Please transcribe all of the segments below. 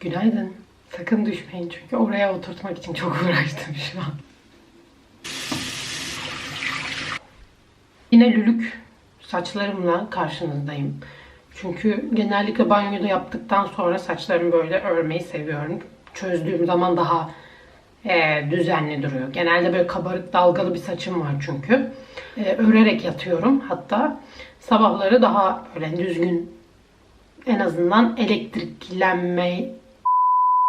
Günaydın. Sakın düşmeyin çünkü oraya oturtmak için çok uğraştım şu an. Yine lülük saçlarımla karşınızdayım. Çünkü genellikle banyoda yaptıktan sonra saçlarımı böyle örmeyi seviyorum. Çözdüğüm zaman daha e, düzenli duruyor. Genelde böyle kabarık dalgalı bir saçım var çünkü. E, örerek yatıyorum. Hatta sabahları daha böyle düzgün en azından elektriklenme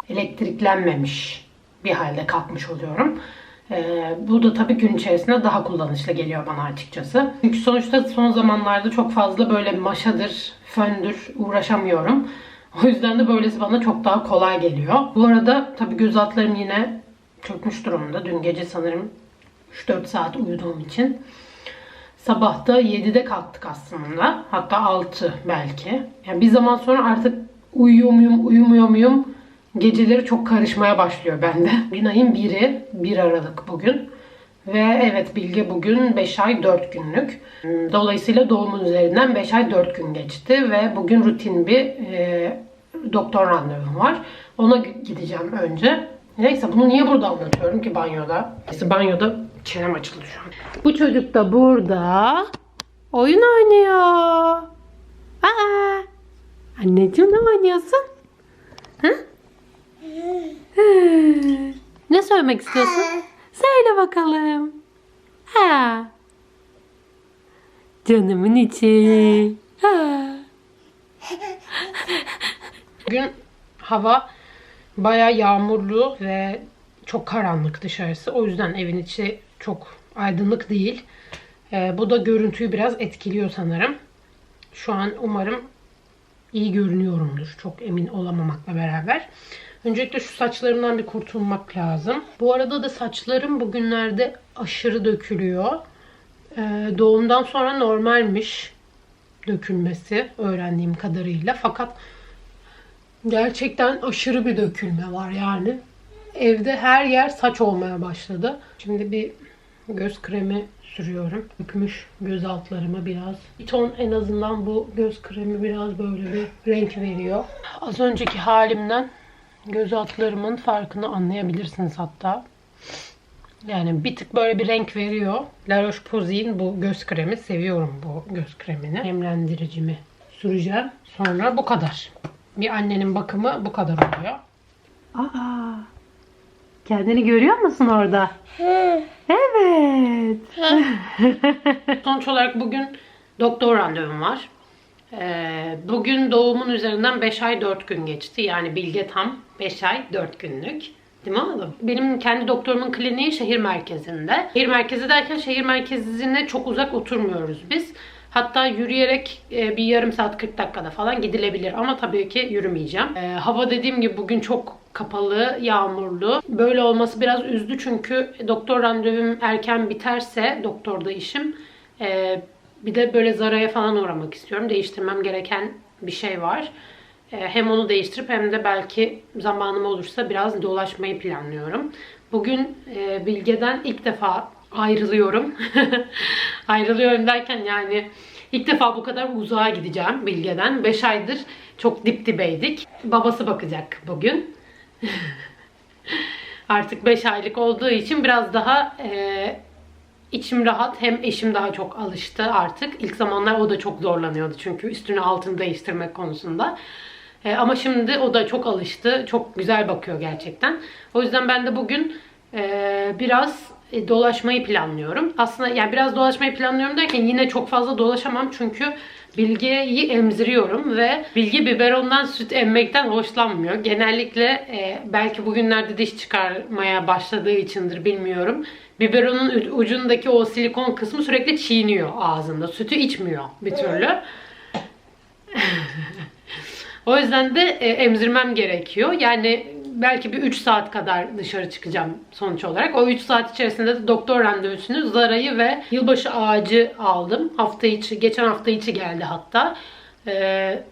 elektriklenmemiş bir halde kalkmış oluyorum. Ee, bu da tabii gün içerisinde daha kullanışlı geliyor bana açıkçası. Çünkü sonuçta son zamanlarda çok fazla böyle maşadır, föndür uğraşamıyorum. O yüzden de böylesi bana çok daha kolay geliyor. Bu arada tabii göz altlarım yine çökmüş durumda. Dün gece sanırım 3-4 saat uyuduğum için. Sabahta 7'de kalktık aslında. Hatta 6 belki. Yani bir zaman sonra artık uyuyor muyum, uyumuyor muyum? Geceleri çok karışmaya başlıyor bende. Gün ayın 1'i, 1 Aralık bugün. Ve evet Bilge bugün 5 ay 4 günlük. Dolayısıyla doğumun üzerinden 5 ay 4 gün geçti. Ve bugün rutin bir e, doktor randevum var. Ona gideceğim önce. Neyse bunu niye burada anlatıyorum ki banyoda? Neyse banyoda çenem açıldı şu an. Bu çocuk da burada oyun oynuyor. Aa! Anneciğim ne oynuyorsun? Hı? Ne söylemek istiyorsun? Söyle bakalım. Ha. Canımın içi. Ha. Bugün hava baya yağmurlu ve çok karanlık dışarısı. O yüzden evin içi çok aydınlık değil. Ee, bu da görüntüyü biraz etkiliyor sanırım. Şu an umarım iyi görünüyorumdur. Çok emin olamamakla beraber. Öncelikle şu saçlarımdan bir kurtulmak lazım. Bu arada da saçlarım bugünlerde aşırı dökülüyor. Ee, doğumdan sonra normalmiş dökülmesi öğrendiğim kadarıyla. Fakat gerçekten aşırı bir dökülme var yani. Evde her yer saç olmaya başladı. Şimdi bir göz kremi sürüyorum. Dökmüş göz altlarıma biraz. Bir ton en azından bu göz kremi biraz böyle bir renk veriyor. Az önceki halimden göz altlarımın farkını anlayabilirsiniz hatta. Yani bir tık böyle bir renk veriyor. La Roche-Posay'in bu göz kremi. Seviyorum bu göz kremini. Nemlendiricimi süreceğim. Sonra bu kadar. Bir annenin bakımı bu kadar oluyor. Aa, kendini görüyor musun orada? Evet. Sonuç olarak bugün doktor randevum var. Ee, bugün doğumun üzerinden 5 ay 4 gün geçti. Yani Bilge tam 5 ay 4 günlük. Değil mi oğlum? Benim kendi doktorumun kliniği şehir merkezinde. Şehir merkezi derken şehir merkezine çok uzak oturmuyoruz biz. Hatta yürüyerek e, bir yarım saat 40 dakikada falan gidilebilir. Ama tabii ki yürümeyeceğim. E, hava dediğim gibi bugün çok kapalı, yağmurlu. Böyle olması biraz üzdü çünkü doktor randevum erken biterse doktorda işim e, bir de böyle Zara'ya falan uğramak istiyorum. Değiştirmem gereken bir şey var. E, hem onu değiştirip hem de belki zamanım olursa biraz dolaşmayı planlıyorum. Bugün e, Bilge'den ilk defa ayrılıyorum. ayrılıyorum derken yani ilk defa bu kadar uzağa gideceğim Bilge'den. 5 aydır çok dip dibeydik. Babası bakacak bugün. Artık 5 aylık olduğu için biraz daha e, içim rahat. Hem eşim daha çok alıştı artık. İlk zamanlar o da çok zorlanıyordu çünkü üstünü altını değiştirmek konusunda. E, ama şimdi o da çok alıştı. Çok güzel bakıyor gerçekten. O yüzden ben de bugün e, biraz e, dolaşmayı planlıyorum. Aslında yani biraz dolaşmayı planlıyorum derken yine çok fazla dolaşamam çünkü Bilge'yi emziriyorum ve Bilge biberondan süt emmekten hoşlanmıyor. Genellikle e, belki bugünlerde diş çıkarmaya başladığı içindir bilmiyorum. Biberonun ucundaki o silikon kısmı sürekli çiğniyor ağzında. Sütü içmiyor bir türlü. o yüzden de e, emzirmem gerekiyor. Yani belki bir 3 saat kadar dışarı çıkacağım sonuç olarak. O 3 saat içerisinde de doktor randevusunu Zara'yı ve yılbaşı ağacı aldım. Hafta içi, geçen hafta içi geldi hatta. Ee,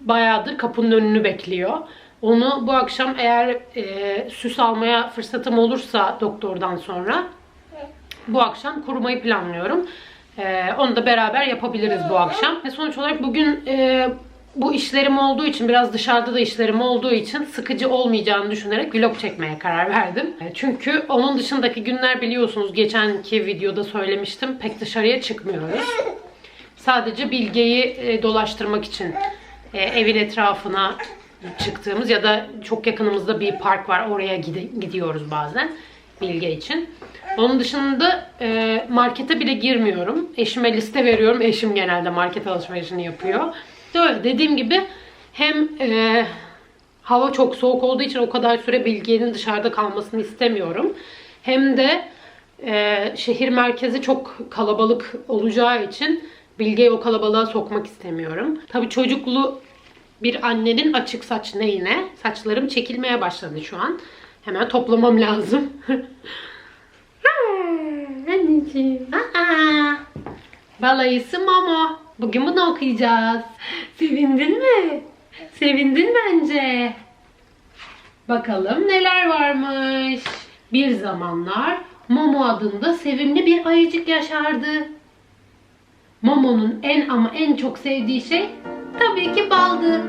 bayağıdır kapının önünü bekliyor. Onu bu akşam eğer e, süs almaya fırsatım olursa doktordan sonra bu akşam kurumayı planlıyorum. Ee, onu da beraber yapabiliriz bu akşam. Ve sonuç olarak bugün e, bu işlerim olduğu için biraz dışarıda da işlerim olduğu için sıkıcı olmayacağını düşünerek vlog çekmeye karar verdim. E, Çünkü onun dışındaki günler biliyorsunuz geçenki videoda söylemiştim pek dışarıya çıkmıyoruz. Sadece Bilge'yi e, dolaştırmak için e, evin etrafına çıktığımız ya da çok yakınımızda bir park var oraya gidiyoruz bazen Bilge için. Onun dışında markete bile girmiyorum. Eşime liste veriyorum. Eşim genelde market alışverişini yapıyor. Öyle dediğim gibi hem e, hava çok soğuk olduğu için o kadar süre Bilge'nin dışarıda kalmasını istemiyorum. Hem de e, şehir merkezi çok kalabalık olacağı için Bilge'yi o kalabalığa sokmak istemiyorum. Tabii çocuklu bir annenin açık saç neyine? Saçlarım çekilmeye başladı şu an. Hemen toplamam lazım. Anneciğim. Aa. Balayısı Momo. Bugün bunu okuyacağız. Sevindin mi? Sevindin bence. Bakalım neler varmış. Bir zamanlar Momo adında sevimli bir ayıcık yaşardı. Momo'nun en ama en çok sevdiği şey tabii ki baldı.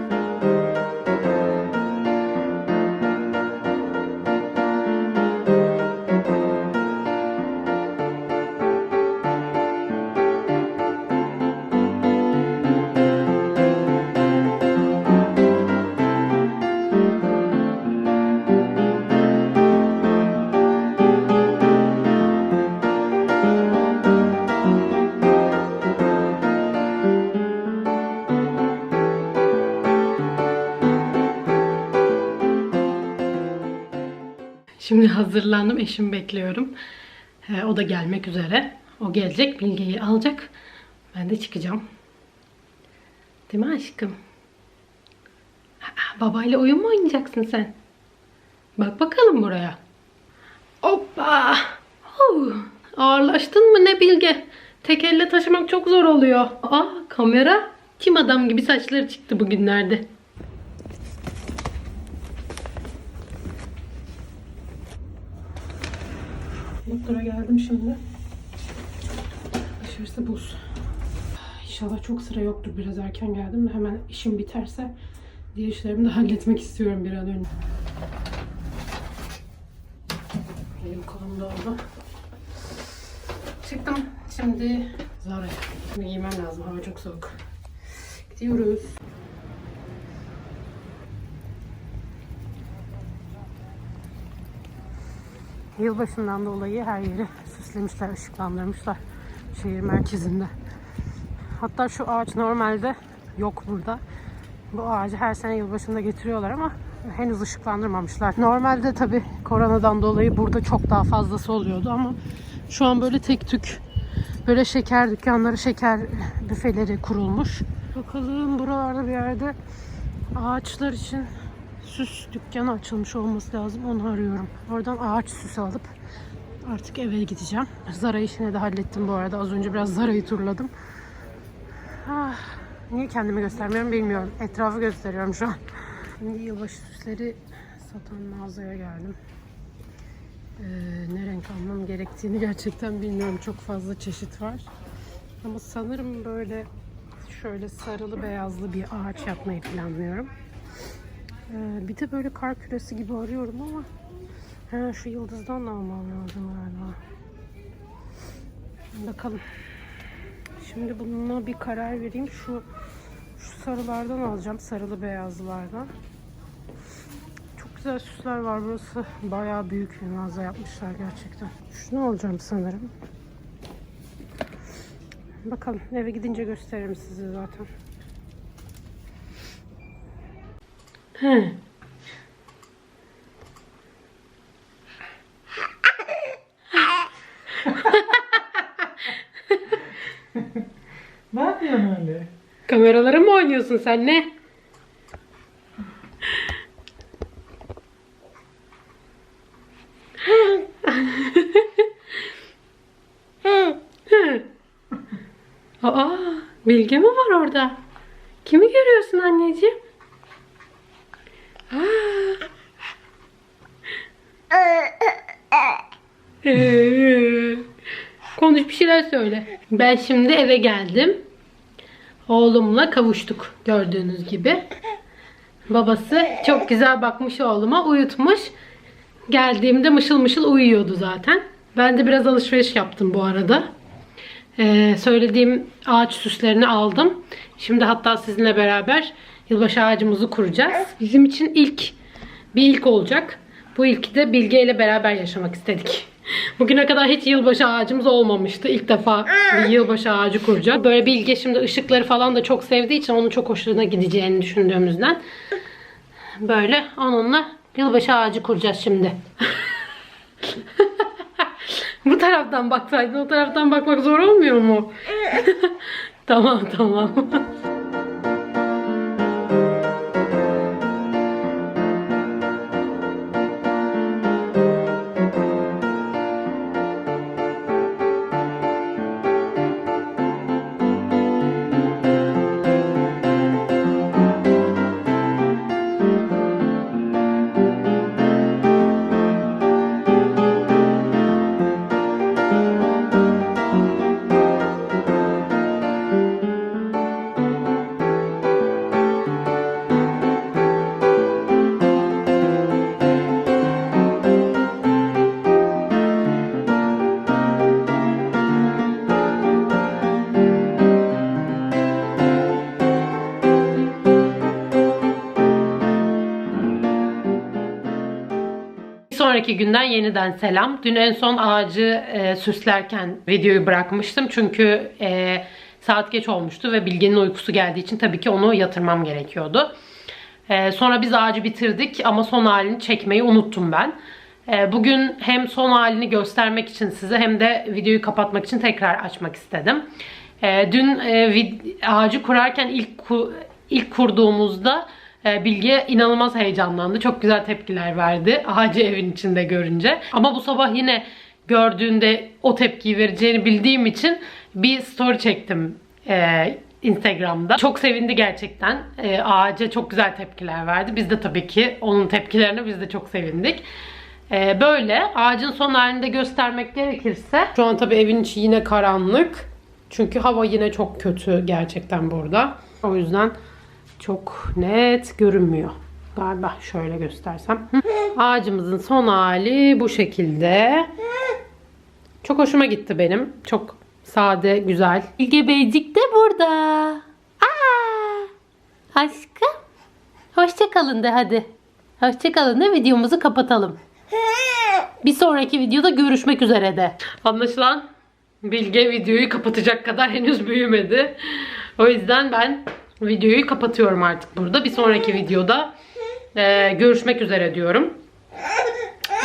Şimdi hazırlandım. Eşimi bekliyorum. O da gelmek üzere. O gelecek. Bilgeyi alacak. Ben de çıkacağım. Değil mi aşkım? Aa, babayla oyun mu oynayacaksın sen? Bak bakalım buraya. Hoppa. Huu. Ağırlaştın mı ne Bilge? Tek elle taşımak çok zor oluyor. Aa kamera. Kim adam gibi saçları çıktı bugünlerde. Doktora geldim şimdi. Dışarısı buz. İnşallah çok sıra yoktur. Biraz erken geldim de hemen işim biterse diğer işlerimi de halletmek istiyorum bir an önce. Elim kolum doldu. Çıktım. Şimdi Zara'ya. Şimdi giymem lazım. Hava çok soğuk. Gidiyoruz. Yılbaşından dolayı her yeri süslemişler, ışıklandırmışlar şehir merkezinde. Hatta şu ağaç normalde yok burada. Bu ağacı her sene yılbaşında getiriyorlar ama henüz ışıklandırmamışlar. Normalde tabi koronadan dolayı burada çok daha fazlası oluyordu ama şu an böyle tek tük böyle şeker dükkanları, şeker büfeleri kurulmuş. Bakalım buralarda bir yerde ağaçlar için süs dükkanı açılmış olması lazım. Onu arıyorum. Oradan ağaç süsü alıp artık eve gideceğim. Zara işini de hallettim bu arada. Az önce biraz Zara'yı turladım. Ah, niye kendimi göstermiyorum bilmiyorum. Etrafı gösteriyorum şu an. Şimdi yılbaşı süsleri satan mağazaya geldim. Ee, ne renk almam gerektiğini gerçekten bilmiyorum. Çok fazla çeşit var. Ama sanırım böyle şöyle sarılı beyazlı bir ağaç yapmayı planlıyorum. Ee, bir de böyle kar küresi gibi arıyorum ama ha, şu yıldızdan da almam lazım galiba. Bakalım. Şimdi bununla bir karar vereyim. Şu şu sarılardan alacağım. Sarılı beyazlılardan. Çok güzel süsler var. Burası bayağı büyük bir mağaza yapmışlar gerçekten. Şunu alacağım sanırım. Bakalım eve gidince gösteririm size zaten. He. Ne yapıyorsun öyle? Kameralara mı oynuyorsun sen ne? Aa, Bilge mi var orada? Kimi görüyorsun anneciğim? Aa. Ee, Konuş bir şeyler söyle. Ben şimdi eve geldim. oğlumla kavuştuk gördüğünüz gibi. Babası çok güzel bakmış oğluma uyutmuş. Geldiğimde mışıl mışıl uyuyordu zaten. Ben de biraz alışveriş yaptım bu arada. Ee, söylediğim ağaç süslerini aldım. Şimdi hatta sizinle beraber yılbaşı ağacımızı kuracağız. Bizim için ilk bir ilk olacak. Bu ilki de Bilge ile beraber yaşamak istedik. Bugüne kadar hiç yılbaşı ağacımız olmamıştı. İlk defa bir yılbaşı ağacı kuracağız. Böyle Bilge şimdi ışıkları falan da çok sevdiği için onun çok hoşuna gideceğini düşündüğümüzden böyle onunla yılbaşı ağacı kuracağız şimdi. Bu taraftan baksaydın o taraftan bakmak zor olmuyor mu? tamam tamam. Sonraki günden yeniden selam. Dün en son ağacı e, süslerken videoyu bırakmıştım. Çünkü e, saat geç olmuştu ve Bilge'nin uykusu geldiği için tabii ki onu yatırmam gerekiyordu. E, sonra biz ağacı bitirdik ama son halini çekmeyi unuttum ben. E, bugün hem son halini göstermek için size hem de videoyu kapatmak için tekrar açmak istedim. E, dün e, ağacı kurarken ilk ku- ilk kurduğumuzda Bilge inanılmaz heyecanlandı. Çok güzel tepkiler verdi ağacı evin içinde görünce. Ama bu sabah yine gördüğünde o tepkiyi vereceğini bildiğim için bir story çektim e, Instagram'da. Çok sevindi gerçekten. E, ağaca çok güzel tepkiler verdi. Biz de tabii ki onun tepkilerine biz de çok sevindik. E, böyle ağacın son halini de göstermek gerekirse şu an tabii evin içi yine karanlık. Çünkü hava yine çok kötü gerçekten burada. O yüzden çok net görünmüyor. Galiba şöyle göstersem. Ağacımızın son hali bu şekilde. Çok hoşuma gitti benim. Çok sade, güzel. İlge Beycik de burada. Aa, aşkım. Hoşça kalın de hadi. Hoşça kalın de videomuzu kapatalım. Bir sonraki videoda görüşmek üzere de. Anlaşılan Bilge videoyu kapatacak kadar henüz büyümedi. O yüzden ben videoyu kapatıyorum artık burada. Bir sonraki videoda e, görüşmek üzere diyorum.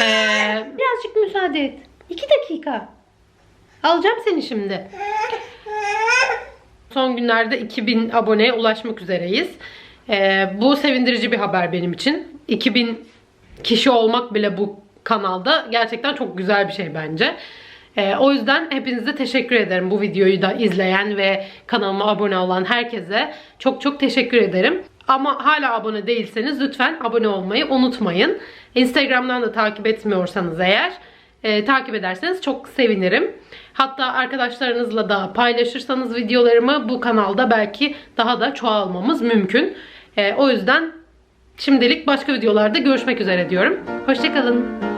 E, birazcık müsaade et. İki dakika. Alacağım seni şimdi. Son günlerde 2000 aboneye ulaşmak üzereyiz. E, bu sevindirici bir haber benim için. 2000 kişi olmak bile bu kanalda gerçekten çok güzel bir şey bence. Ee, o yüzden hepinize teşekkür ederim bu videoyu da izleyen ve kanalıma abone olan herkese. Çok çok teşekkür ederim. Ama hala abone değilseniz lütfen abone olmayı unutmayın. Instagram'dan da takip etmiyorsanız eğer e, takip ederseniz çok sevinirim. Hatta arkadaşlarınızla da paylaşırsanız videolarımı bu kanalda belki daha da çoğalmamız mümkün. E, o yüzden şimdilik başka videolarda görüşmek üzere diyorum. Hoşçakalın.